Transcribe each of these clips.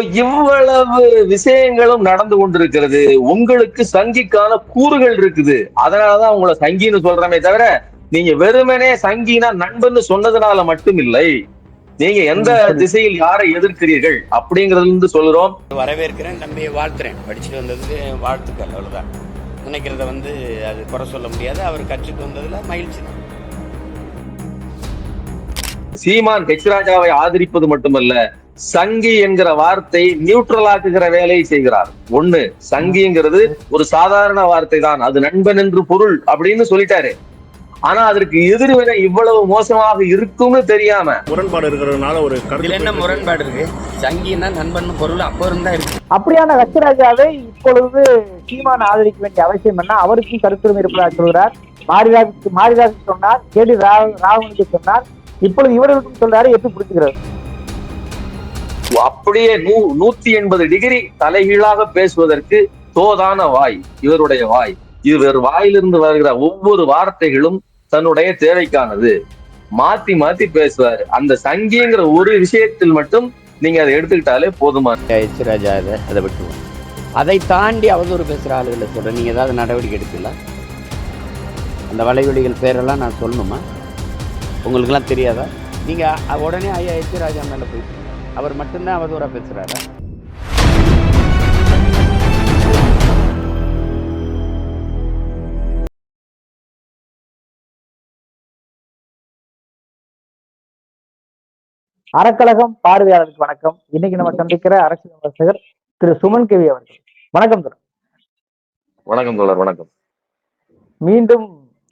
இவ்வளவு விஷயங்களும் நடந்து கொண்டிருக்கிறது. உங்களுக்கு சங்கிக்கான கூறுகள் இருக்குது. அதனாலதான் உங்களை சங்கின்னு சொல்றமே தவிர நீங்க வெறுமனே சங்கினா நண்பன்னு சொன்னதுனால மட்டும் இல்லை நீங்க எந்த திசையில் யாரை எதிர்க்கிறீர்கள் அப்படிங்கறதுல இருந்து சொல்றோம் வரவேற்கிறேன் தம்பியை வாழ்த்துறேன். படிச்சுட்டு வந்ததுக்கு வாழ்த்துக்கள் அவ்வளவுதான். நினைக்கிறத வந்து அது குறை சொல்ல முடியாது. அவர் கற்றுட்டு வந்ததுல மகிழ்ச்சி தான். சீமான் ஹெச் ராஜாவை ஆதரிப்பது மட்டுமல்ல சங்கி என்கிற வார்த்தை நியூட்ரல் ஆக்குகிற வேலையை செய்கிறார். ஒண்ணு சங்கிங்கிறது ஒரு சாதாரண வார்த்தை தான் அது நண்பன் என்று பொருள் அப்படின்னு சொல்லிட்டாரு. ஆனா அதற்கு எதிர்வினை இவ்வளவு மோசமாக இருக்கும்னு தெரியாம. முரண்பாடு இருக்கிறதுனால ஒரு இதுல கருத்து என்ன முரண்பாடு இருக்கு? சங்கின்னா நண்பன் பொருள் அப்போ இருந்தா இருக்கு. அப்படியான ரச்சராஜாவை இப்பொழுது சீமான் ஆதரிக்க வேண்டிய அவசியம் என்ன? அவருக்கும் கருத்துரிமை இருப்பதாக சொல்கிறார் மாரிதாஸ் மாரிதாஸ் சொன்னார் கேடி ராவ் ராவனுக்கு சொன்னார். இப்பொழுது இவர்களுக்கும் சொல்றாரு எப்படி புரிஞ்சுக்கிறார் அப்படியே நூ நூத்தி எண்பது டிகிரி தலைகீழாக பேசுவதற்கு தோதான வாய் இவருடைய வாய். இவர் வாயிலிருந்து வருகிற ஒவ்வொரு வார்த்தைகளும் தன்னுடைய தேவைக்கானது. மாத்தி மாத்தி பேசுவார். அந்த சங்கிங்கிற ஒரு விஷயத்தில் மட்டும் நீங்க அதை எடுத்துக்கிட்டாலே போதுமான ராஜா அதை அதை அதை தாண்டி அவதூறு பேசுற ஆளுகளை சொல்றேன். நீங்க ஏதாவது நடவடிக்கை எடுக்கல அந்த வலைவெளிகள் பேரெல்லாம் நான் சொல்லணுமா? உங்களுக்கெல்லாம் தெரியாதா? நீங்க உடனே ஐயா எச்சி ராஜா மேல போயிட்டு அவர் மட்டும்தான் அவதூறா பேசுறாரா. அறக்கழகம் பார்வையாளருக்கு வணக்கம். இன்னைக்கு நம்ம சந்திக்கிற அரசியல் விமர்சகர் திரு சுமன் கேவி அவர்கள். வணக்கம் திரு வணக்கம் தோழர் வணக்கம். மீண்டும்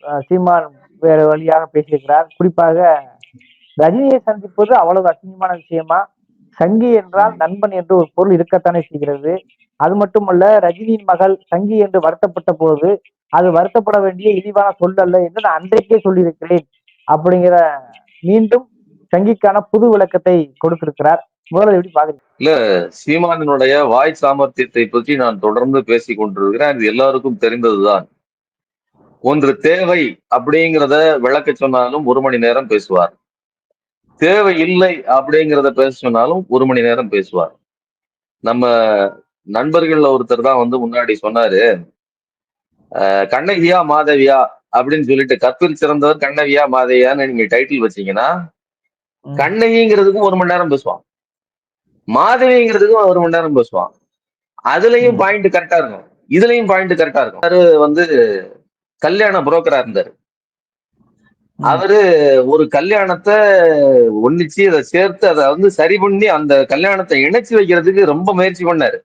அஹ், சீமான் வேறு வழியாக பேசியிருக்கிறார். குறிப்பாக ரஜினியை சந்திப்பது அவ்வளவு அசிங்கமான விஷயமா? சங்கி என்றால் நண்பன் என்று ஒரு பொருள் இருக்கத்தானே செய்கிறது. அது மட்டுமல்ல ரஜினியின் மகள் சங்கி என்று வருத்தப்பட்ட போது அது வருத்தப்பட வேண்டிய இழிவான சொல் அல்ல என்று நான் அன்றைக்கே சொல்லியிருக்கிறேன். அப்படிங்கிற மீண்டும் சங்கிக்கான புது விளக்கத்தை கொடுத்திருக்கிறார். முதல்ல எப்படி பாக்குறீங்க சீமானினுடைய வாய் சாமர்த்தியத்தை பற்றி நான் தொடர்ந்து பேசிக் கொண்டிருக்கிறேன். இது எல்லாருக்கும் தெரிந்ததுதான். ஒன்று தேவை அப்படிங்கிறத விளக்க சொன்னாலும் ஒரு மணி நேரம் பேசுவார். தேவை இல்லை அப்படிங்கிறத பேச சொன்னாலும் ஒரு மணி நேரம் பேசுவார். நம்ம நண்பர்கள்ல ஒருத்தர் தான் வந்து முன்னாடி சொன்னாரு கண்ணகியா மாதவியா அப்படின்னு சொல்லிட்டு கற்பில் சிறந்தவர் கண்ணகியா மாதவியான்னு நீங்க டைட்டில் வச்சீங்கன்னா கண்ணகிங்கிறதுக்கும் ஒரு மணி நேரம் பேசுவான். மாதவிங்கிறதுக்கும் ஒரு மணி நேரம் பேசுவான். அதுலயும் பாயிண்ட் கரெக்டா இருக்கும். இதுலயும் பாயிண்ட் கரெக்டா இருக்கும். அவரு வந்து கல்யாண புரோக்கரா இருந்தாரு. அவரு ஒரு கல்யாணத்தை ஒன்னிச்சு அதை சேர்த்து அதை வந்து சரி பண்ணி அந்த கல்யாணத்தை இணைச்சு வைக்கிறதுக்கு ரொம்ப முயற்சி பண்ணாரு.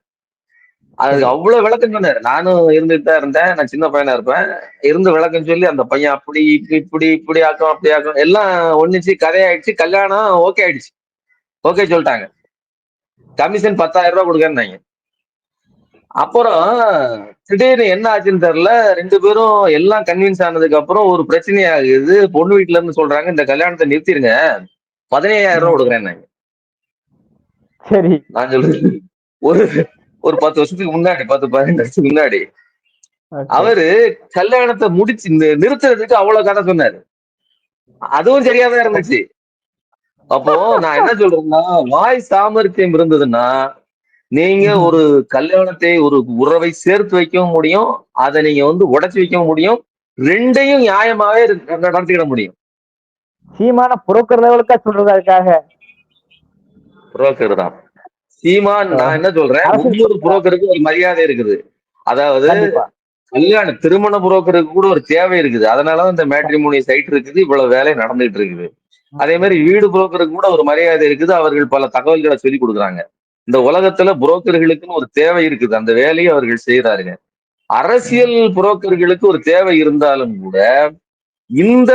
அதுக்கு அவ்வளவு விளக்கம் சொன்னாரு. நானும் இருந்துட்டு தான் இருந்தேன். நான் சின்ன பையனா இருப்பேன். இருந்து விளக்கம் சொல்லி அந்த பையன் அப்படி இப்படி இப்படி இப்படி ஆக்கும் அப்படி ஆக்கும் எல்லாம் ஒன்னிச்சு கதையாயிடுச்சு கல்யாணம் ஓகே ஆயிடுச்சு. ஓகே சொல்லிட்டாங்க. கமிஷன் பத்தாயிரம் ரூபாய் கொடுக்கறாங்க அப்புறம் திடீர்னு என்ன ஆச்சுன்னு தெரியல. ரெண்டு பேரும் எல்லாம் கன்வின்ஸ் ஆனதுக்கு அப்புறம் ஒரு பிரச்சனை ஆகுது பொண்ணு வீட்டுல இருந்து சொல்றாங்க இந்த கல்யாணத்தை நிறுத்திருங்க. பதினையாயிரம் ரூபாய் கொடுக்குறேன் சரி. நான் சொல்றது ஒரு ஒரு பத்து வருஷத்துக்கு முன்னாடி பத்து பதினஞ்சு வருஷத்துக்கு முன்னாடி. அவரு கல்யாணத்தை முடிச்சு நிறுத்துறதுக்கு அவ்வளவு கதை சொன்னாரு. அதுவும் சரியாதான் இருந்துச்சு. அப்போ நான் என்ன சொல்றேன்னா வாய் சாமர்த்தியம் இருந்ததுன்னா நீங்க. ஒரு கல்யாணத்தை ஒரு உறவை சேர்த்து வைக்கவும் முடியும். அதை நீங்க வந்து உடைச்சு வைக்கவும் முடியும். ரெண்டையும் நியாயமாவே நடத்திக்கிட முடியும். சீமான புரோக்கர் லெவலுக்கா சொல்றது அதுக்காக? புரோக்கர் தான் சீமான் நான் என்ன சொல்றேன்? ஒவ்வொரு புரோக்கருக்கும் ஒரு மரியாதை இருக்குது. அதாவது கல்யாண திருமண புரோக்கருக்கு கூட ஒரு தேவை இருக்குது. அதனாலதான் இந்த மேட்ரிமோனி சைட் இருக்குது. இவ்வளவு வேலை நடந்துட்டு இருக்குது. அதே மாதிரி வீடு புரோக்கருக்கு கூட ஒரு மரியாதை இருக்குது. அவர்கள் பல தகவல்களை சொல்லி கொடுக்குறாங்க. இந்த உலகத்துல புரோக்கர்களுக்குன்னு ஒரு தேவை இருக்குது. அந்த வேலையை அவர்கள் செய்யறாருங்க அரசியல் புரோக்கர்களுக்கு ஒரு தேவை இருந்தாலும் கூட இந்த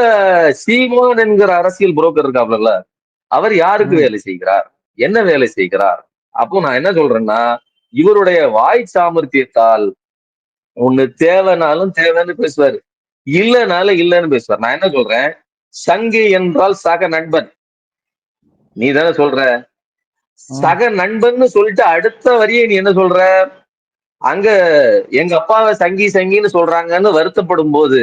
சீமான் என்கிற அரசியல் புரோக்கர் இருக்காப்ல அவர் யாருக்கு. வேலை செய்கிறார்? என்ன வேலை செய்கிறார்? அப்போ நான் என்ன சொல்றேன்னா இவருடைய வாய் சாமர்த்தியத்தால் ஒண்ணு தேவைனாலும் தேவைன்னு பேசுவாரு. இல்லைனாலும் இல்லைன்னு பேசுவார். நான் என்ன சொல்றேன்? சங்கி என்றால் சக நண்பன். நீ தானே சொல்ற? சக நண்பன்னு சொல்லிட்டு அடுத்த வரியை நீ என்ன சொல்ற? அங்க எங்க அப்பாவை சங்கி சங்கின்னு சொல்றாங்கன்னு வருத்தப்படும் போது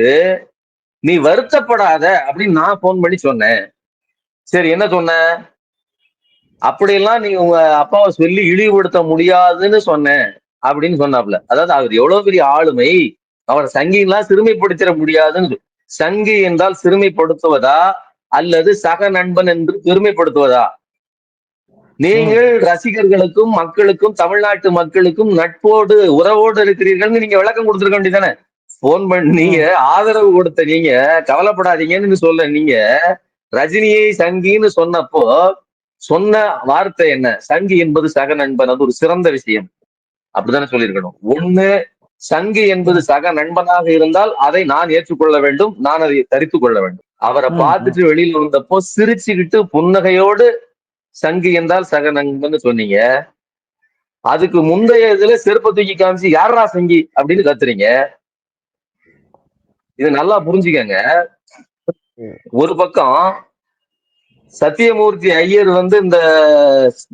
நீ வருத்தப்படாத அப்படின்னு நான் போன் பண்ணி சொன்னேன். சரி என்ன சொன்ன? அப்படியெல்லாம் நீங்க உங்க அப்பாவை சொல்லி இழிவுபடுத்த முடியாதுன்னு சொன்னேன் அப்படின்னு சொன்னாப்ல அதாவது அவர் எவ்வளவு பெரிய ஆளுமை. அவரை சங்கிலாம் சிறுமைப்படுத்திட முடியாதுன்னு சங்கி என்றால் சிறுமைப்படுத்துவதா அல்லது சக நண்பன் என்று பெருமைப்படுத்துவதா நீங்கள் ரசிகர்களுக்கும் மக்களுக்கும் தமிழ்நாட்டு மக்களுக்கும் நட்போடு உறவோடு இருக்கிறீர்கள்னு நீங்க விளக்கம் கொடுத்துருக்க வேண்டியதானே போன் பண்ணி நீங்க ஆதரவு கொடுத்த நீங்க கவலைப்படாதீங்கன்னு சொல்ல நீங்க ரஜினியை சங்கின்னு சொன்னப்போ சொன்ன வார்த்தை என்ன? சங்கி என்பது சக நண்பன் அது ஒரு சிறந்த விஷயம். அப்படித்தானே சொல்லியிருக்கணும். ஒண்ணு சங்கி என்பது சக நண்பனாக இருந்தால் அதை நான் ஏற்றுக்கொள்ள வேண்டும் நான் அதை தரித்து கொள்ள வேண்டும். அவரை பார்த்துட்டு வெளியில வந்தப்போ சிரிச்சுக்கிட்டு புன்னகையோடு சங்கி என்றால் சகனங்கன்னு சொன்னீங்க. அதுக்கு முந்தைய இதுல செருப்பை தூக்கி காமிச்சு யாரா சங்கி? அப்படின்னு கத்துறீங்க. இது நல்லா புரிஞ்சுக்கங்க. ஒரு பக்கம் சத்தியமூர்த்தி ஐயர் வந்து இந்த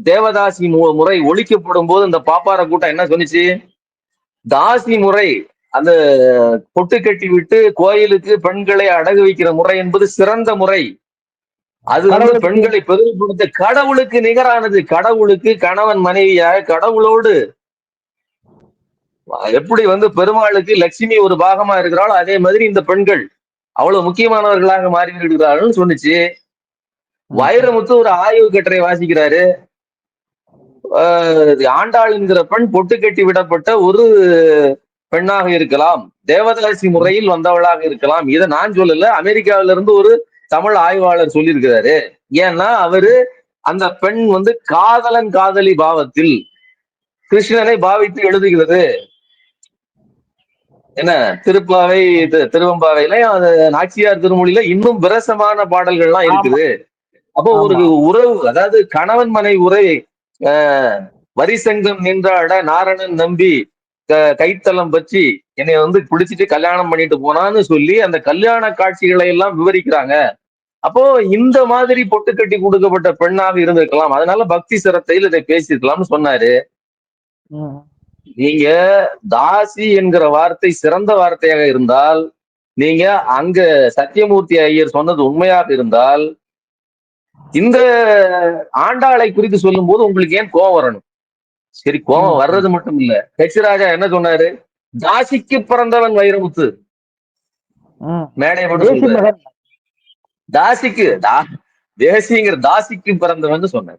தேவதாசி மு- முறை ஒழிக்கப்படும் போது இந்த பாப்பார கூட்டம் என்ன சொன்னிச்சு? தாசி முறை அந்த பொட்டு கட்டி விட்டு கோயிலுக்கு பெண்களை அடகு வைக்கிற முறை என்பது சிறந்த முறை. அது வந்து பெண்களை பெருமைப்படுத்த கடவுளுக்கு நிகரானது. கடவுளுக்கு கணவன் மனைவியாக கடவுளோடு. எப்படி வந்து பெருமாளுக்கு லட்சுமி ஒரு பாகமா இருக்கிறாளோ அதே மாதிரி இந்த பெண்கள் அவ்வளவு முக்கியமானவர்களாக மாறி விடுகிறார்கள் சொன்னுச்சு வைரமுத்து ஒரு ஆய்வு கட்டுரை வாசிக்கிறாரு. ஆண்டாள் என்கிற பெண் பொட்டு கட்டி விடப்பட்ட ஒரு பெண்ணாக இருக்கலாம். தேவதாசி முறையில் வந்தவளாக இருக்கலாம். இதை நான் சொல்லல. அமெரிக்காவில இருந்து ஒரு தமிழ் ஆய்வாளர் சொல்லியிருக்கிறாரு. ஏன்னா அவரு அந்த பெண் வந்து காதலன் காதலி பாவத்தில் கிருஷ்ணனை பாவித்து எழுதுகிறது. என்ன? திருப்பாவை திருவெம்பாவையில நாச்சியார் திருமொழியில இன்னும் விரசமான பாடல்கள்லாம் இருக்குது. அப்போ ஒரு உறவு அதாவது கணவன் மனை ஆஹ், வரிசங்கம் நின்றாட நாரணன் நம்பி க- கைத்தலம் பற்றி என்னை வந்து பிடிச்சிட்டு கல்யாணம் பண்ணிட்டு போனான்னு சொல்லி அந்த கல்யாண காட்சிகளை எல்லாம் விவரிக்கிறாங்க. அப்போ இந்த மாதிரி பொட்டு கட்டி கொடுக்கப்பட்ட பெண்ணாக இருந்திருக்கலாம். அதனால பக்தி சிரத்தையில் இதை பேசியிருக்கலாம்னு சொன்னாரு. நீங்க தாசி என்கிற வார்த்தை சிறந்த வார்த்தையாக இருந்தால் நீங்க அங்க சத்தியமூர்த்தி ஐயர் சொன்னது உண்மையாக இருந்தால் இந்த ஆண்டாளை குறித்து சொல்லும் போது உங்களுக்கு ஏன் கோபம் வரணும்? சரி கோபம் ம். வர்றது மட்டும் இல்ல. ராஜா என்ன சொன்னாரு? தாசிக்கு பிறந்தவன் வைரமுத்து. மேடை போட்டு தேசி சொல்றாரு. மகன் தாசிக்கு தா- தேசிங்கிற தாசிக்கு பிறந்தவன் சொன்னார்.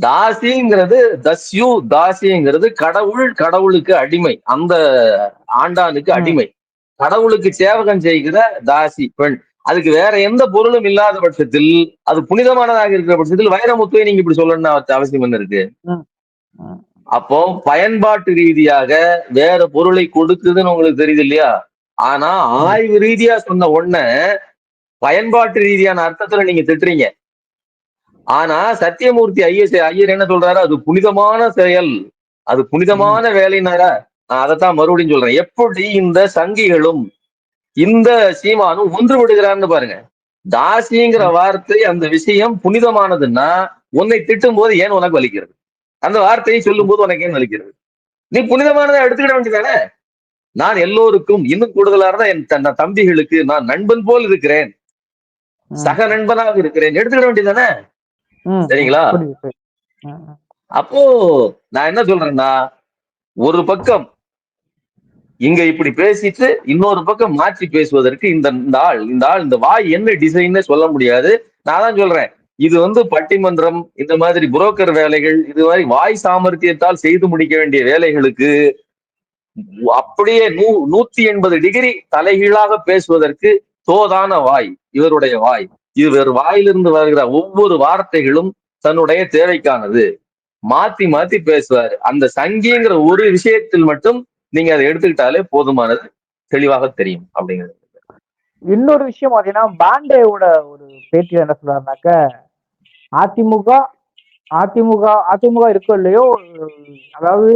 தாசிங்கிறது தஸ்யு தாசிங்கிறது கடவுள் கடவுளுக்கு அடிமை. அந்த ஆண்டானுக்கு. அடிமை. கடவுளுக்கு சேவகம் செய்கிற தாசி பெண். அதுக்கு வேற எந்த பொருளும் இல்லாத பட்சத்தில் அது புனிதமானதாக இருக்கிற பட்சத்தில் வைரமுத்துவை நீங்க இப்படி சொல்லணும்னு அவ- அவசியம் என்ன இருக்கு. அப்போ பயன்பாட்டு ரீதியாக வேற பொருளை கொடுக்குதுன்னு உங்களுக்கு தெரியுது இல்லையா? ஆனா ஆய்வு ரீதியா சொன்ன ஒண்ண பயன்பாட்டு ரீதியான அர்த்தத்துல நீங்க திட்டுறீங்க. ஆனா சத்தியமூர்த்தி ஐயர் ஐயர் என்ன சொல்றாரு? அது புனிதமான செயல். அது புனிதமான வேலைனாரா நான் அதைத்தான் மறுபடியும் சொல்றேன். எப்படி இந்த சங்கிகளும் இந்த சீமானும் ஒன்று விடுகிறான்னு பாருங்க. தாசிங்கிற வார்த்தை அந்த விஷயம் புனிதமானதுன்னா உன்னை திட்டும் போது ஏன் உனக்கு வலிக்கிறது? அந்த வார்த்தையை சொல்லும் போது உனக்கு ஏன் வலிக்கிறது? நீ புனிதமானதை எடுத்துக்கிட வேண்டியதானே? நான் எல்லோருக்கும் இன்னும் கூடுதலா இருந்தா என் தன் தம்பிகளுக்கு நான் நண்பன் போல் இருக்கிறேன். சக நண்பனாக இருக்கிறேன். எடுத்துக்கிட வேண்டியதானே. சரிங்களா? அப்போ நான் என்ன சொல்றேன்னா ஒரு பக்கம் இங்க இப்படி பேசிட்டு இன்னொரு பக்கம் மாற்றி பேசுவதற்கு இந்த இந்த ஆள் இந்த ஆள் இந்த வாய் என்ன டிசைன்னு சொல்ல முடியாது. நான் தான் சொல்றேன். இது வந்து பட்டிமன்றம் இந்த மாதிரி புரோக்கர் வேலைகள் இது மாதிரி வாய் சாமர்த்தியத்தால் செய்து முடிக்க வேண்டிய வேலைகளுக்கு அப்படியே நூ நூத்தி எண்பது டிகிரி தலைகீழாக பேசுவதற்கு தோதான வாய் இவருடைய வாய். இவர் வாயிலிருந்து வருகிற ஒவ்வொரு வார்த்தைகளும் தன்னுடைய தேவைக்கானது. மாத்தி மாத்தி பேசுவார். அந்த சங்கிங்கிற ஒரு விஷயத்தில் மட்டும் நீங்க அதை எடுத்துக்கிட்டாலே போதுமானது தெளிவாக தெரியும் அப்படிங்கிறது. இன்னொரு விஷயம் பாத்தீங்கன்னா பாண்டேவோட ஒரு பேட்டியில் என்ன சொல்றாருனாக்க அதிமுக அதிமுக அதிமுக இருக்கோ இல்லையோ அதாவது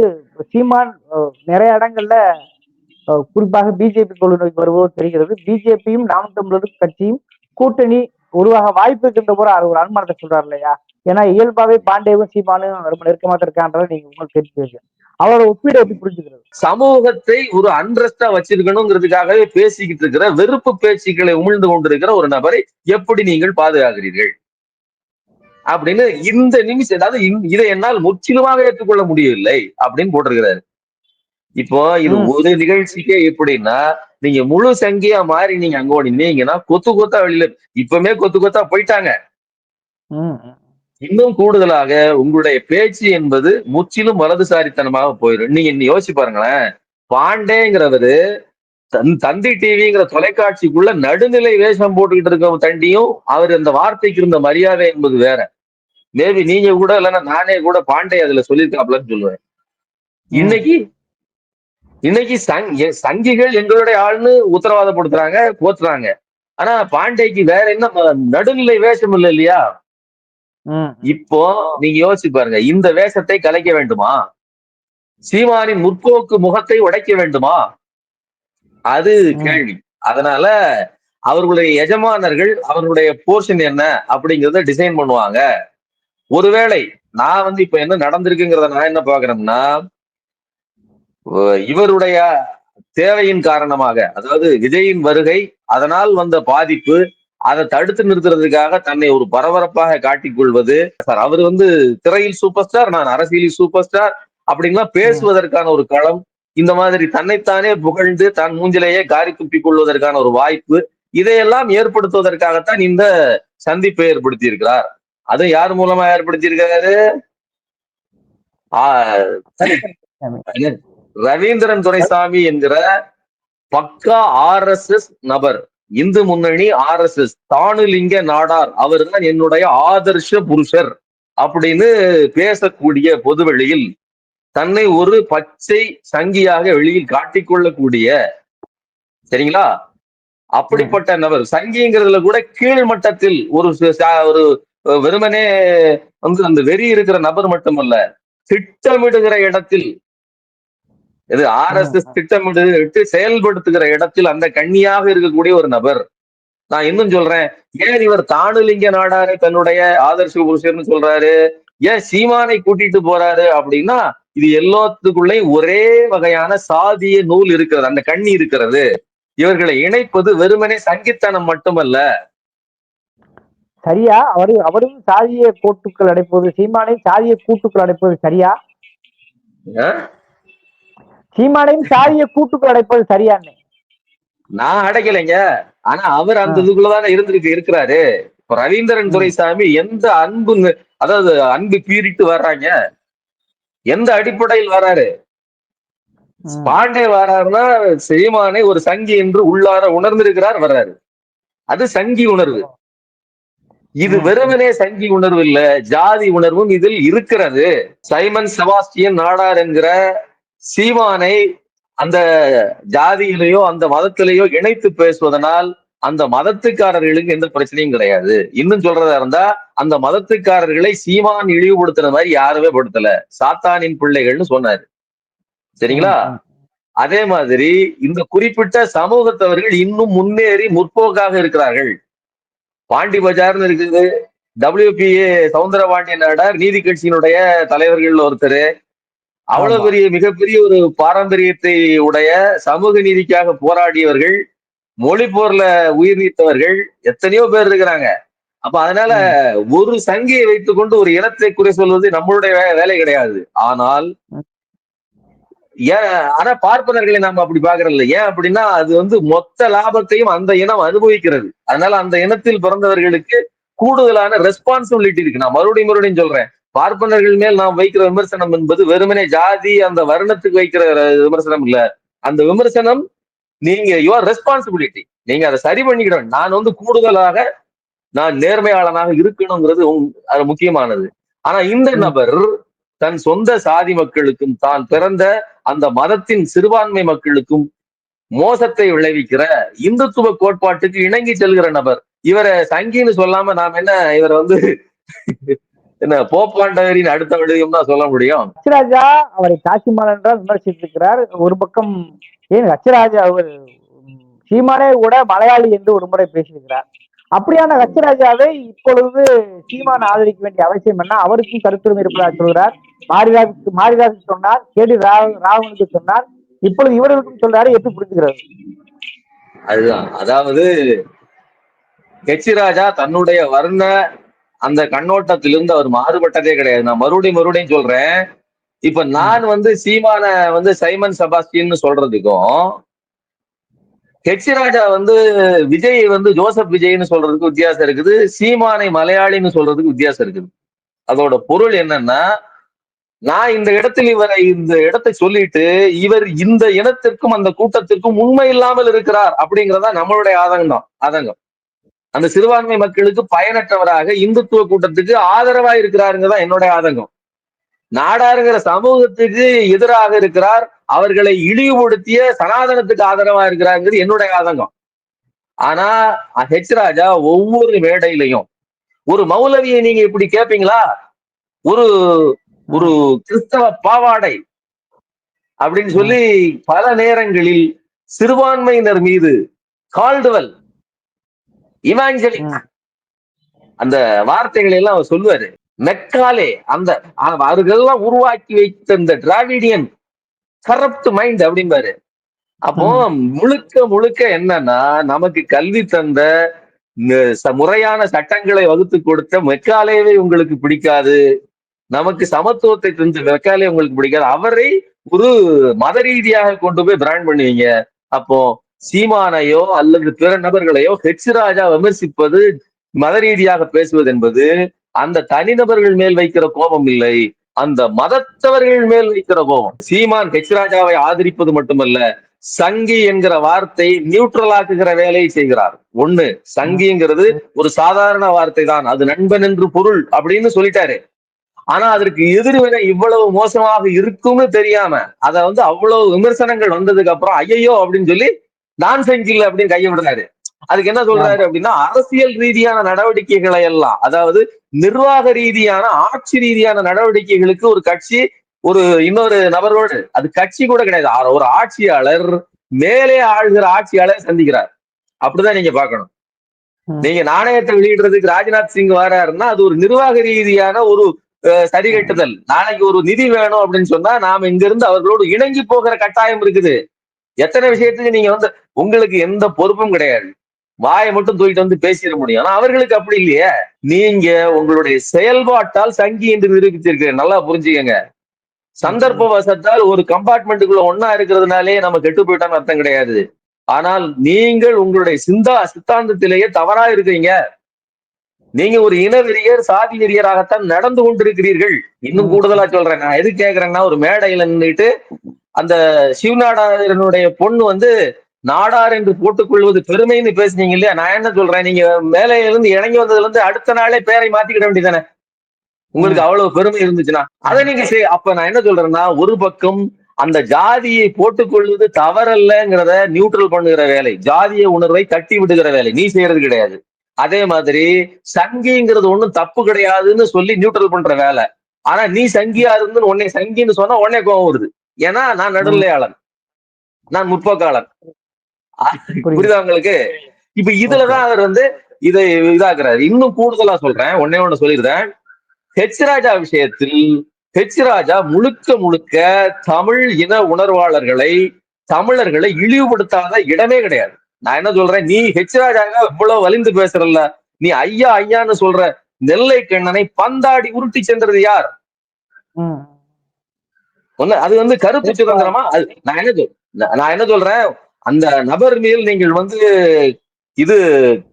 சீமான் நிறைய இடங்கள்ல குறிப்பாக பிஜேபி கொள்கை நோக்கி வருவது தெரிகிறது. பிஜேபியும் நாம் தமிழர் கட்சியும் கூட்டணி உருவாக வாய்ப்பு இருக்கின்ற போற அவர் ஒரு அனுமானத்தை சொல்றாரு இல்லையா? ஏன்னா இயல்பாவே பாண்டேவும் சீமானும் ரொம்ப நெருக்கமா இருக்கான்றதை நீங்க உங்களுக்கு தெரிஞ்சு அவரோட ஒப்பீடு எப்படி புரிஞ்சுக்கிறது? சமூகத்தை ஒரு அன்ரஸ்டா வச்சிருக்கணுங்கிறதுக்காகவே பேசிக்கிட்டு இருக்கிற வெறுப்பு பேச்சுக்களை உமிழ்ந்து கொண்டிருக்கிற ஒரு நபரை எப்படி நீங்கள் பாதுகாக்கிறீர்கள்? அப்படின்னு இந்த நிமிஷம் அதாவது இதை என்னால் முற்றிலுமாக ஏற்றுக்கொள்ள முடியவில்லை அப்படின்னு போட்டிருக்கிறாரு. இப்போ இது. ஒரு நிகழ்ச்சிக்கே எப்படின்னா நீங்க முழு சங்கியா மாறி நீங்க அங்க நின்னீங்கன்னா கொத்து கொத்தா வெளியில இப்பவுமே கொத்து கொத்தா போயிட்டாங்க. இன்னும் கூடுதலாக உங்களுடைய பேச்சு என்பது முற்றிலும் வலதுசாரித்தனமாக போயிடும் நீங்க இன்னும் யோசிச்சு பாருங்களேன். பாண்டேங்கிறவரு தன் தந்தி டிவிங்கிற தொலைக்காட்சிக்குள்ள நடுநிலை வேஷம் போட்டுக்கிட்டு இருக்க தண்டியும் அவர் அந்த வார்த்தைக்கு இருந்த மரியாதை என்பது வேற. மேபி நீங்க கூட இல்லைன்னா நானே கூட பாண்டே அதுல சொல்லியிருக்காப்லன்னு சொல்லுவேன். இன்னைக்கு இன்னைக்கு சங்- சங்கிகள் எங்களுடைய ஆள்னு உத்தரவாதப்படுத்துறாங்க போத்துறாங்க. ஆனா பாண்டேக்கு வேற என்ன நடுநிலை வேஷம் இல்லை இல்லையா. இப்போ நீங்க யோசிச்சு பாருங்க இந்த வேஷத்தை கலைக்க வேண்டுமா? சீமானின் முற்போக்கு முகத்தை உடைக்க வேண்டுமா? அது. கேள்வி. அதனால அவர்களுடைய எஜமானர்கள் அவர்களுடைய போர்ஷன் என்ன அப்படிங்கறத டிசைன் பண்ணுவாங்க. ஒருவேளை நான் வந்து இப்ப என்ன நடந்திருக்குங்கிறத நான் என்ன பாக்குறேன்னா இவருடைய தேவையின் காரணமாக அதாவது விஜயின் வருகை அதனால் வந்த பாதிப்பு அதை தடுத்து நிறுத்துறதுக்காக தன்னை ஒரு பரபரப்பாக காட்டிக் கொள்வது சார் அவர் வந்து திரையில் சூப்பர் ஸ்டார் நான் அரசியலில் சூப்பர் ஸ்டார் அப்படின்லாம் பேசுவதற்கான ஒரு களம். இந்த மாதிரி தன்னைத்தானே புகழ்ந்து தன் மூஞ்சிலேயே காரி துப்பிக் கொள்வதற்கான ஒரு வாய்ப்பு. இதையெல்லாம் ஏற்படுத்துவதற்காகத்தான் இந்த சந்திப்பை ஏற்படுத்தி இருக்கிறார் அது யார் மூலமா ஏற்படுத்தி இருக்காரு ரவீந்திரன் துரைசாமி என்கிற பக்கா ஆர் எஸ் எஸ் நபர் Hindu Munnani R S S Thanulinga Nadar அவர் தான் என்னுடைய ஆதர்ஷ புருஷர் அப்படின்னு பேசக்கூடிய பொதுவெளியில் தன்னை ஒரு பச்சை சங்கியாக வெளியில் காட்டிக்கொள்ளக்கூடிய சரிங்களா? அப்படிப்பட்ட நபர். சங்கிங்கிறதுல கூட கீழ் மட்டத்தில் ஒரு ஒரு வெறுமனே வந்து அந்த வெறி இருக்கிற நபர் மட்டுமல்ல திட்டமிடுகிற இடத்தில் இது ஆர் எஸ் எஸ் திட்டமிட்டு செயல்படுத்துகிற இடத்தில் அந்த கண்ணியாக இருக்கக்கூடிய ஒரு நபர். நான் இன்னும் சொல்றேன் ஏன் இவர் தானுலிங்க நாடாரு தன்னுடைய ஆதர்ஷ புருஷர்னு சொல்றாரு? ஏன் சீமானை கூட்டிட்டு போறாரு அப்படின்னா இது எல்லாத்துக்குள்ளேயும் ஒரே வகையான சாதிய நூல் இருக்கிறது அந்த கண்ணி இருக்கிறது. இவர்களை இணைப்பது வெறுமனே சங்கித்தனம் மட்டுமல்ல. சரியா? அவரு அவரும் சாதிய கோட்டுக்கள் அடைப்பது சீமானையும் சாதிய கூட்டுக்கள் அடைப்பது சரியா? சீமானையும் சாதிய கூட்டுக்கள் அடைப்பது சரியான்னு நான் அடைக்கலைங்க ஆனா அவர் அந்த. இதுக்குள்ளதானே இருந்திருக்கு இருக்கிறாரு இப்ப ரவீந்திரன். துரைசாமி எந்த அன்பு அதாவது அன்பு பீறிட்டு வர்றாங்க எந்த அடிப்படையில் வராரு. பாண்டே வராருன்னா சீமானை ஒரு சங்கி என்று உள்ளார உணர்ந்திருக்கிறார் வர்றாரு அது சங்கி உணர்வு இது. வெறுமனே சங்கி உணர்வு இல்ல ஜாதி உணர்வும் இதில் இருக்கிறது சைமன் செபாஸ்டியன் நாடார் என்கிற சீமானை அந்த ஜாதியிலேயோ அந்த மதத்திலேயோ இணைத்து பேசுவதனால் அந்த மதத்துக்காரர்களுக்கு எந்த பிரச்சனையும் கிடையாது. இன்னும் சொல்றதா இருந்தா அந்த மதத்துக்காரர்களை சீமான் இழிவுபடுத்துற மாதிரி யாருமே படுத்தல. சாத்தானின் பிள்ளைகள்னு சொன்னாரு. சரிங்களா? அதே மாதிரி இந்த குறிப்பிட்ட சமூகத்தவர்கள் இன்னும் முன்னேறி முற்போக்காக இருக்கிறார்கள். பாண்டி பஜார்னு இருக்குது. டபிள்யூபிஏ சவுந்தரபாண்டியன் நாடார் நீதி கட்சியினுடைய தலைவர்கள் ஒருத்தர். அவ்வளவு. பெரிய மிகப்பெரிய ஒரு பாரம்பரியத்தை உடைய சமூக நீதிக்காக போராடியவர்கள் மொழி போர்ல உயிர் நீத்தவர்கள் எத்தனையோ பேர் இருக்கிறாங்க. அப்ப அதனால ஒரு சங்கியை வைத்துக்கொண்டு ஒரு இனத்தை குறை சொல்வது நம்மளுடைய வேலை கிடையாது. ஆனால். ஏன் ஆனா பார்ப்பனர்களை நாம அப்படி பாக்குறதில்ல ஏன் அப்படின்னா அது வந்து மொத்த லாபத்தையும் அந்த இனம் அனுபவிக்கிறது. அதனால அந்த இனத்தில் பிறந்தவர்களுக்கு கூடுதலான ரெஸ்பான்சிபிலிட்டி இருக்கு. நான் மறுபடியும் மறுபடியும் சொல்றேன். பார்ப்பனர்கள் மேல் நாம் வைக்கிற விமர்சனம் என்பது வெறுமனே ஜாதி அந்த வருணத்துக்கு வைக்கிற விமர்சனம் இல்ல. அந்த விமர்சனம் நீங்க யுவர் ரெஸ்பான்சிபிலிட்டி நீங்க அதை சரி பண்ணிக்கிடணும் நான் வந்து கூடுதலாக நான் நேர்மையாளனாக இருக்கணுங்கிறது அது முக்கியமானது. ஆனா இந்த. நபர் தன் சொந்த சாதி மக்களுக்கும் தான் பிறந்த அந்த மதத்தின் சிறுபான்மை மக்களுக்கும் மோசத்தை விளைவிக்கிற இந்துத்துவ கோட்பாட்டுக்கு இணங்கி செல்கிற நபர். இவரை சங்கின்னு சொல்லாம நாம் என்ன இவரை வந்து என்ன போப்பாண்டவரின் அடுத்த விடுதியும் தான் சொல்ல முடியும்? ரச்சராஜா அவரை தாசிமால் என்றால் விமர்சித்திருக்கிறார். ஒரு பக்கம் ஏன் ரச்சராஜா அவர் சீமானே கூட மலையாளி என்று ஒரு முறை பேசியிருக்கிறார். அப்படியான ரச்சராஜாவை இப்பொழுது சீமான் ஆதரிக்க வேண்டிய அவசியம் என்ன? அவருக்கும் கருத்துரிமை இருப்பதாக சொல்கிறார். மாரிதாஸுக்கு மாரிதாஸுக்கு சொன்னார் கேடி ராவ் ராவனுக்கு சொன்னார். இப்பொழுது இவர்களுக்கும் சொல்றாரு எப்படி புரிஞ்சுக்கிறது? அதுதான். அதாவது ஹெச் ராஜா தன்னுடைய வர்ண அந்த கண்ணோட்டத்திலிருந்து அவர் மாறுபட்டதே கிடையாது. நான் மறுபடியும் மறுபடியும் சொல்றேன். இப்ப நான் வந்து சீமான வந்து சைமன் சபாஸ்டின்னு சொல்றதுக்கும் ஹெச் ராஜா வந்து விஜய் வந்து ஜோசப் விஜய்னு சொல்றதுக்கு வித்தியாசம் இருக்குது. சீமானை மலையாளின்னு சொல்றதுக்கு வித்தியாசம் இருக்குது. அதோட பொருள் என்னன்னா நான் இந்த இடத்தில் இவரை இந்த இடத்தை சொல்லிட்டு இவர் இந்த இனத்திற்கும் அந்த கூட்டத்திற்கும் உண்மை இல்லாமல் இருக்கிறார் அப்படிங்கிறதா நம்மளுடைய ஆதங்கம் ஆதங்கம். அந்த சிறுபான்மை மக்களுக்கு பயனற்றவராக இந்துத்துவ கூட்டத்துக்கு ஆதரவா இருக்கிறாருங்கதா என்னுடைய ஆதங்கம். நாடாருங்கிற சமூகத்துக்கு எதிராக இருக்கிறார் அவர்களை இழிவுபடுத்திய சனாதனத்துக்கு ஆதரவா இருக்கிறாருங்கிறது என்னுடைய ஆதங்கம். ஆனா ஹெச் ராஜா ஒவ்வொரு மேடையிலையும் ஒரு மௌலவியை நீங்க இப்படி கேட்பீங்களா ஒரு ஒரு கிறிஸ்தவ பாவாடை அப்படின்னு சொல்லி பல நேரங்களில் சிறுபான்மையினர் மீது கால்டுவல் இவாஞ்சலிக் ம். அந்த வார்த்தைகளை எல்லாம் அவர் சொல்லுவாரு. மெக்காலே அந்த அவர்களெல்லாம் உருவாக்கி வைத்த இந்த டிராவிடியன் கரப்ட் மைண்ட் அப்படிம்பாரு. அப்போ முழுக்க முழுக்க என்னன்னா நமக்கு கல்வி தந்த முறையான சட்டங்களை வகுத்து கொடுத்த மெக்காலேவே உங்களுக்கு பிடிக்காது. நமக்கு சமத்துவத்தை தந்த மெக்காலே உங்களுக்கு பிடிக்காது. அவரை ஒரு மத ரீதியாக கொண்டு போய் பிராண்ட் பண்ணுவீங்க. அப்போ சீமானையோ அல்லது பிற நபர்களையோ ஹெச் ராஜா விமர்சிப்பது மத ரீதியாக பேசுவது என்பது அந்த தனிநபர்கள் மேல் வைக்கிற கோபம் இல்லை. அந்த மதத்தவர்கள் மேல் வைக்கிற கோபம். சீமான் ஹெச் ராஜாவை ஆதரிப்பது மட்டுமல்ல சங்கி என்கிற வார்த்தை நியூட்ரலாக்குகிற வேலையை செய்கிறார். ஒண்ணு சங்கிங்கிறது ஒரு சாதாரண வார்த்தை தான். அது நண்பன் என்று பொருள் அப்படின்னு சொல்லிட்டாரு. ஆனா அதற்கு எதிர்வினை இவ்வளவு மோசமாக இருக்கும்னு தெரியாம அத வந்து அவ்வளவு விமர்சனங்கள் வந்ததுக்கு அப்புறம் ஐயையோ அப்படின்னு சொல்லி நான் செஞ்சில்ல அப்படின்னு கையை விடுறாரு அதுக்கு என்ன சொல்றாரு அப்படின்னா அரசியல் ரீதியான நடவடிக்கைகளை எல்லாம் அதாவது நிர்வாக ரீதியான ஆட்சி ரீதியான நடவடிக்கைகளுக்கு ஒரு கட்சி ஒரு இன்னொரு நபரோடு அது கட்சி கூட கிடையாது. ஒரு ஆட்சியாளர் மேலே ஆளுகிற ஆட்சியாளர் சந்திக்கிறார். அப்படிதான் நீங்க பார்க்கணும். ம். நீங்க நாணயத்தை வெளியிடுறதுக்கு ராஜ்நாத் சிங் வராருன்னா அது ஒரு நிர்வாக ரீதியான ஒரு அஹ், சரிகட்டுதல். நாளைக்கு ஒரு நிதி வேணும் அப்படின்னு சொன்னா நாம இங்க இருந்து அவர்களோடு இணங்கி போகிற கட்டாயம் இருக்குது. எத்தனை விஷயத்துக்கு நீங்க வந்து உங்களுக்கு எந்த பொறுப்பும் கிடையாது. வாயை மட்டும் தூக்கிட்டு வந்து பேசிட முடியும். ஆனா அவர்களுக்கு அப்படி இல்லையே. நீங்க உங்களுடைய செயல்பாட்டால் சங்கி என்று நிரூபித்திருக்கிறீங்க நல்லா புரிஞ்சுக்கங்க. சந்தர்ப்ப வசத்தால் ஒரு கம்பார்ட்மெண்ட்டுக்குள்ள ஒன்னா இருக்கிறதுனாலே நம்ம கெட்டு போயிட்டோம்னு அர்த்தம் கிடையாது. ஆனால் நீங்கள் உங்களுடைய சிந்தா சித்தாந்தத்திலேயே தவறா இருக்கீங்க நீங்க ஒரு இனவெறியர் சாதி வெறியராகத்தான் நடந்து கொண்டிருக்கிறீர்கள். இன்னும். கூடுதலா சொல்றேன். நான் எது கேக்குறேன்னா ஒரு மேடையில நின்றுட்டு அந்த சிவநாடாரனுடைய பொண்ணு வந்து நாடார் என்று போட்டுக்கொள்வது பெருமைன்னு பேசுனீங்க இல்லையா? நான் என்ன சொல்றேன்? நீங்க மேலையில இருந்து இறங்கி வந்ததுல இருந்து அடுத்த நாளே பேரை மாத்திக்கிட வேண்டியதானே உங்களுக்கு அவ்வளவு பெருமை இருந்துச்சுன்னா அதை நீங்க செய். அப்ப நான் என்ன சொல்றேன்னா ஒரு பக்கம் அந்த ஜாதியை போட்டுக்கொள்வது தவறல்லங்கிறத நியூட்ரல் பண்ணுகிற வேலை ஜாதிய உணர்வை தட்டி விடுகிற வேலை நீ செய்யறது கிடையாது. அதே மாதிரி சங்கிங்கிறது ஒண்ணும் தப்பு கிடையாதுன்னு சொல்லி நியூட்ரல் பண்ற வேலை. ஆனா நீ சங்கியா இருந்து உன்னை சங்கின்னு சொன்னா உடனே கோவம் வருது. ஏன்னா நான் நடுநிலையாளன். நான் முற்போக்காளன். புரியுதா. உங்களுக்கு? இப்ப இதுலதான் அவர் வந்து இதை இதாக்குறாரு. இன்னும் கூடுதலா சொல்றேன். ஒன்னே ஒண்ணு சொல்லிடுறேன். ஹெச் ராஜா விஷயத்தில் ஹெச் ராஜா முழுக்க முழுக்க தமிழ் இன உணர்வாளர்களை தமிழர்களை இழிவுபடுத்தாத இடமே கிடையாது. நான் என்ன சொல்றேன்? நீ ஹெச் ராஜாங்க இவ்வளவு வலிந்து பேசுறல்ல. நீ ஐயா ஐயான்னு சொல்ற நெல்லை கண்ணனை பந்தாடி உருட்டி சென்றது யார். ஒண்ணு அது வந்து கருத்து சுதந்திரமா? அது நான் என்ன சொல் நான் என்ன சொல்றேன்? அந்த நபர் மேல் நீங்கள் வந்து இது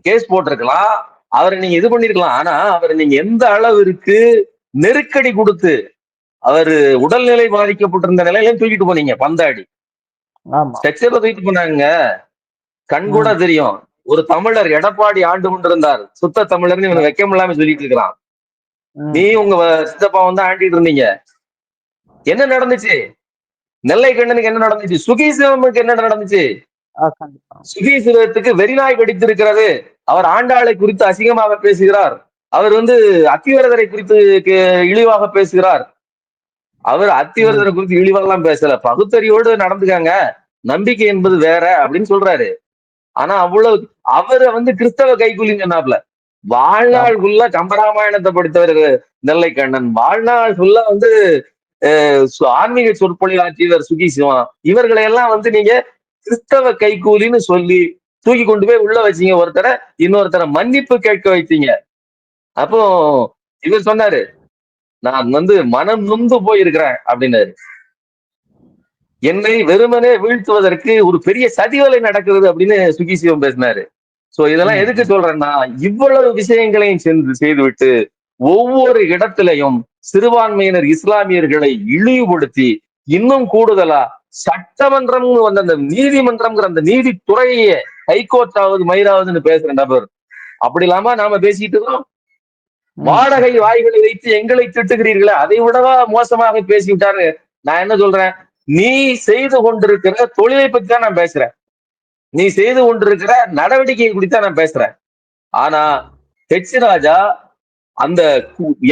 கேஸ் போட்டிருக்கலாம். அவரை நீங்க இது பண்ணிருக்கலாம். ஆனா அவரை நீங்க எந்த அளவிற்கு நெருக்கடி கொடுத்து அவர் உடல்நிலை பாதிக்கப்பட்டிருந்த நிலையில தூக்கிட்டு போனீங்க பந்தாடி. ஆமா. ஸ்ட்ரக்சர்ல தூக்கிட்டு போனாங்க. கண் கூட தெரியும். ஒரு தமிழர் எடப்பாடி ஆண்டு கொண்டிருந்தார். சுத்த தமிழர்னு இவனை வெக்கம் இல்லாம சொல்லிட்டு இருக்கிறான். நீ உங்க சித்தப்பா வந்து ஆண்டிட்டு இருந்தீங்க. என்ன நடந்துச்சு? நெல்லை கண்ணனுக்கு என்ன நடந்துச்சு? சுகீசிவமுக்கு என்ன நடந்துச்சு? ஆ, கண்டிப்பா. சுகீசிவத்துக்கு வெறிநாய் கடித்திருக்கிறது அவர் ஆண்டாளை குறித்து அசிங்கமாக பேசுகிறார். அவர் வந்து அத்திவரதரை குறித்து இழிவாக பேசுகிறார். அவர் அத்திவரதரை குறித்து இழிவாகலாம் பேசல. பகுத்தறிவோடு நடந்துக்காங்க. நம்பிக்கை என்பது வேற அப்படின்னு சொல்றாரு. ஆனா அவ்வளவு அவரை வந்து கிறிஸ்தவ கைகூலின்னு சொன்னாப்ல. வாழ்நாள் ஃபுல்லா கம்பராமாயணத்தை படித்தவர் நெல்லை கண்ணன். வாழ்நாள் ஃபுல்லா வந்து ஆன்மீக சொற்பொழிவாற்றியவர் சுகி சிவா இவர்களை எல்லாம் வந்து நீங்க கிறிஸ்தவ கைகூலின்னு சொல்லி தூக்கி கொண்டு போய் உள்ள வச்சீங்க. ஒருத்தரை இன்னொருத்தரை மன்னிப்பு கேட்க வைத்தீங்க. அப்போ இவர் சொன்னாரு நான் வந்து மனம் நொந்து போயிருக்கிறேன் அப்படின்னாரு. என்னை வெறுமனே வீழ்த்துவதற்கு ஒரு பெரிய சதிவலை நடக்கிறது அப்படின்னு சுகி சிவம் பேசினாரு. சோ இதெல்லாம். எதுக்கு சொல்றேன்னா இவ்வளவு விஷயங்களையும் சென்று செய்துவிட்டு ஒவ்வொரு இடத்திலையும் சிறுபான்மையினர் இஸ்லாமியர்களை இழிவுபடுத்தி இன்னும் கூடுதலா சட்டமன்றம் வந்த அந்த நீதிமன்றம்ங்கிற அந்த நீதித்துறையே ஹைகோர்ட் ஆகுது மயிராவதுன்னு பேசுற நபர். அப்படி இல்லாம நாம பேசிட்டு இருக்கோம். வாடகை வாய்களை வைத்து எங்களை திட்டுகிறீர்களே அதை விடவா மோசமாக பேசிவிட்டாரு? நான் என்ன சொல்றேன்? நீ செய்து கொண்டிருக்கிற தொழிலை பத்தி தான் நான் பேசுறேன். நீ செய்து கொண்டிருக்கிற நடவடிக்கையை குறித்தான் நான் பேசுறேன். ஆனா ஹெச் ராஜா அந்த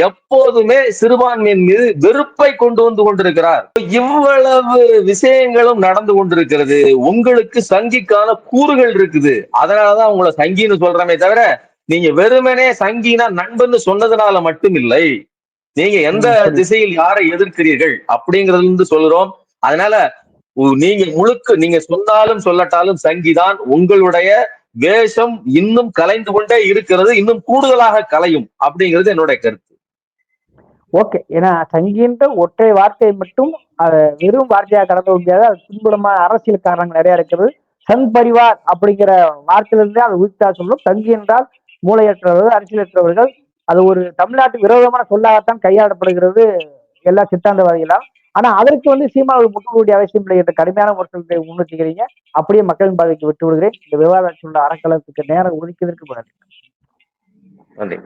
எப்போதுமே சிறுபான்மையின் மீது வெறுப்பை கொண்டு வந்து கொண்டிருக்கிறார். இவ்வளவு விஷயங்களும் நடந்து கொண்டிருக்கிறது. உங்களுக்கு சங்கிக்கான கூறுகள் இருக்குது. அதனாலதான் உங்களை சங்கின்னு சொல்றமே தவிர நீங்க வெறுமனே சங்கினா நண்பன்னு சொன்னதுனால மட்டும் இல்லை நீங்க எந்த. திசையில் யாரை எதிர்க்கிறீர்கள் அப்படிங்கறதுல இருந்து சொல்றோம் அதனால நீங்க முழுக்க நீங்க சொன்னாலும் சொல்லட்டாலும் சங்கிதான் உங்களுடைய வேஷம் இன்னும் கலைந்து கொண்டே இருக்கிறது இன்னும் கூடுதலாக கலையும் அப்படிங்கிறது என்னுடைய கருத்து. ஓகே. ஏன்னா சங்கின்ற ஒற்றை வார்த்தை மட்டும் அதை வெறும் வார்த்தையா கடந்து முடியாது அது பின்புலமான அரசியல் காரணங்கள் நிறைய இருக்கிறது. சங் பரிவார் அப்படிங்கிற வார்த்தையிலிருந்தே அதை உயிர்த்தா சொல்லும். தங்கி என்றால் மூளையற்றவர்கள் அரசியலற்றவர்கள். அது ஒரு தமிழ்நாட்டு விரோதமான சொல்லாகத்தான் கையாளப்படுகிறது எல்லா சித்தாந்தவாதிகளால். ஆனா அதற்கு வந்து சீமாவுக்கு முட்டக்கூடிய அவசியம் இல்லை என்ற கடுமையான முறைகளை முன்னிறுத்துகிறீங்க அப்படியே மக்களின் பாதைக்கு விட்டு விடுகிறேன் இந்த விவாதத்தில் உள்ள அறக்கலத்துக்கு நேரம் ஒதுக்கியதற்கு நன்றி.